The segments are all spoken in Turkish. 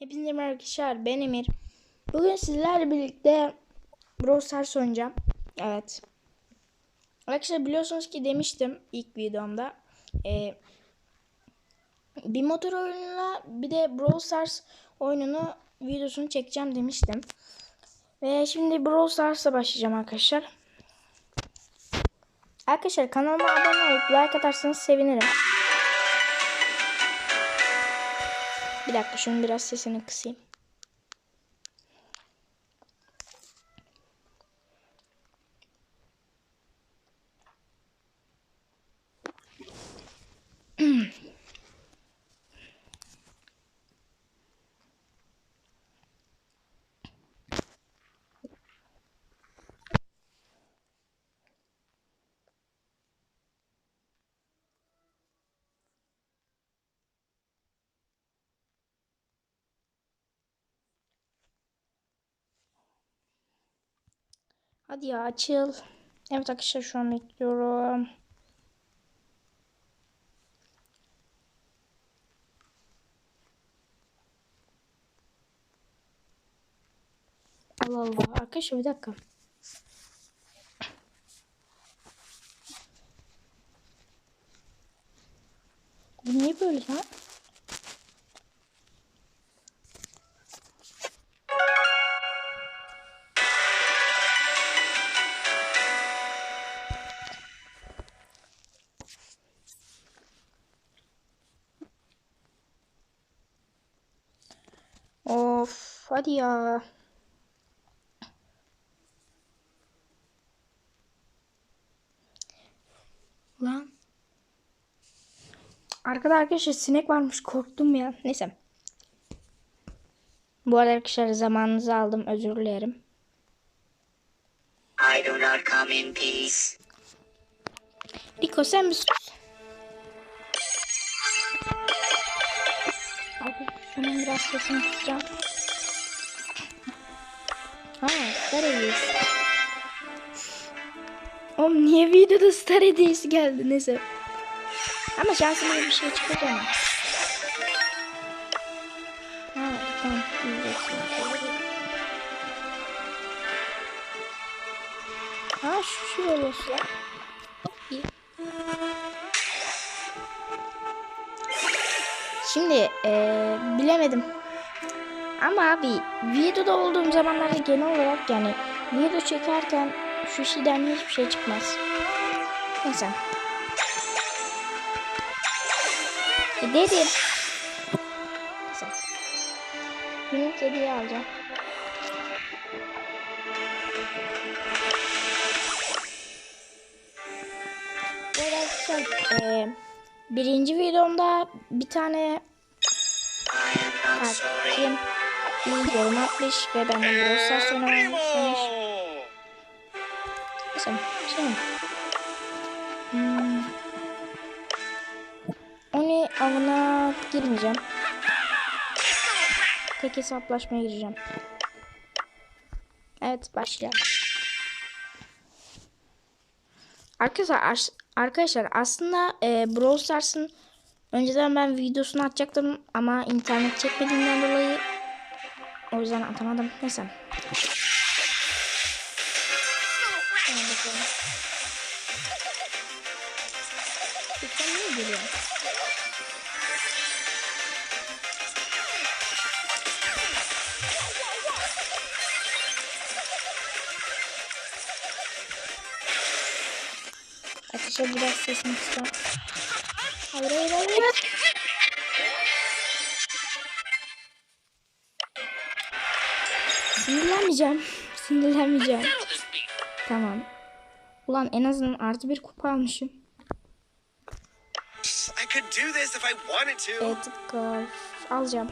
Hepinize merhaba arkadaşlar. Ben Emir. Bugün sizlerle birlikte Brawl Stars oynayacağım. Evet. Arkadaşlar biliyorsunuz ki demiştim ilk videomda. Ee, bir motor oyununa bir de Brawl Stars oyununu videosunu çekeceğim demiştim. Ve şimdi Brawl Stars'a başlayacağım arkadaşlar. Arkadaşlar kanalıma abone olup like atarsanız sevinirim. Bir dakika şunun biraz sesini kısayım. Hadi ya açıl. Evet arkadaşlar şu an bekliyorum. Allah Allah. Arkadaşlar bir dakika. Bu niye böyle lan? Hadi ya. Lan. Arkada arkadaşlar sinek varmış korktum ya. Neyse. Bu arada arkadaşlar zamanınızı aldım özür dilerim. I do not come in peace. Rico sen bir sus. Abi şunun biraz sesini kısacağım. Ha Star. Oğlum niye videoda Star Hediyesi geldi neyse. Ama şansıma bir şey çıkacak. Ha tamam. Ha şu şu ya. İyi. Şimdi eee, bilemedim. Ama abi videoda olduğum zamanlarda genel olarak yani video çekerken şu şeyden hiçbir şey çıkmaz. Neyse. E dedim. Neyse. Günlük hediye alacağım. Arada arkadaşlar, eee, birinci videomda bir tane takipçim bir yorum atmış ve benden Brawl Stars oynamayı istemiş. Neyse şimdi. Hmm. Onu avına girmeyeceğim. Tek hesaplaşmaya gireceğim. Evet başlayalım. Arkadaşlar arkadaşlar aslında e, Brawl Stars'ın önceden ben videosunu atacaktım ama internet çekmediğinden dolayı o yüzden atamadım. Neyse. Lütfen niye geliyor? Arkadaşlar biraz sesini kısacağım. Hayır hayır hayır. Sinirlenmeyeceğim. Sinirlenmeyeceğim. Tamam. Ulan en azından artı bir kupa almışım. Edgar. Alacağım.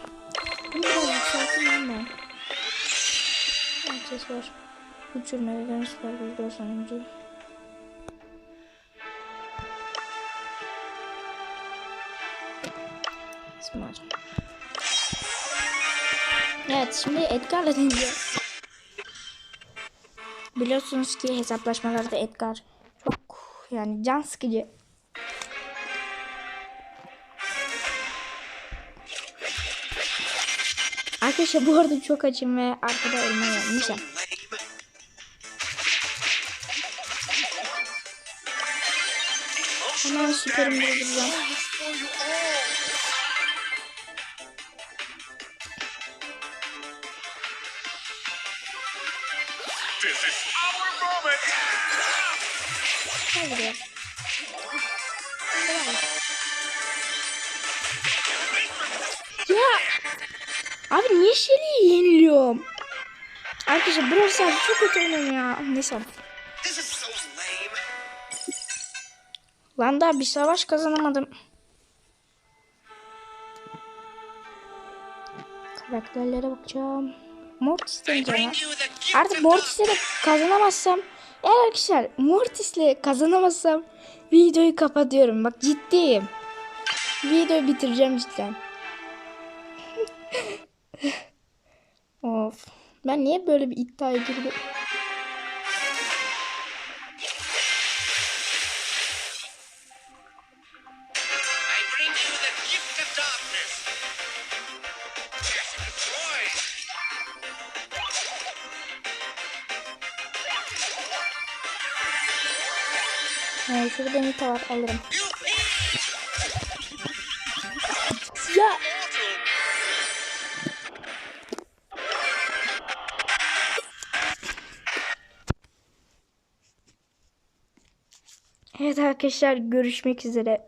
Bunu biraz yükselteyim ben. Herkes var. Uçurma ve süper bir sonuncu. Var. Evet şimdi Edgar'la deneyeceğiz. Biliyorsunuz ki hesaplaşmalarda Edgar çok yani can sıkıcı. Arkadaşlar bu arada çok açım ve arkada. Neyse. Lame. Hemen süperimi durduracağım. This is our moment. Buraya. Ya. Abi niye Shelly'i yeniliyorum? Arkadaşlar Brawl Stars çok kötü oynuyorum ya. Neyse. Lan daha bir savaş kazanamadım. Karakterlere bakacağım. Mortis I Artık Mortis'le de kazanamazsam eğer arkadaşlar Mortis'le kazanamazsam videoyu kapatıyorum. Bak ciddiyim. Videoyu bitireceğim cidden. of. Ben niye böyle bir iddiaya girdim? Ee, şurada Nita var alırım. Ya. Evet arkadaşlar görüşmek üzere.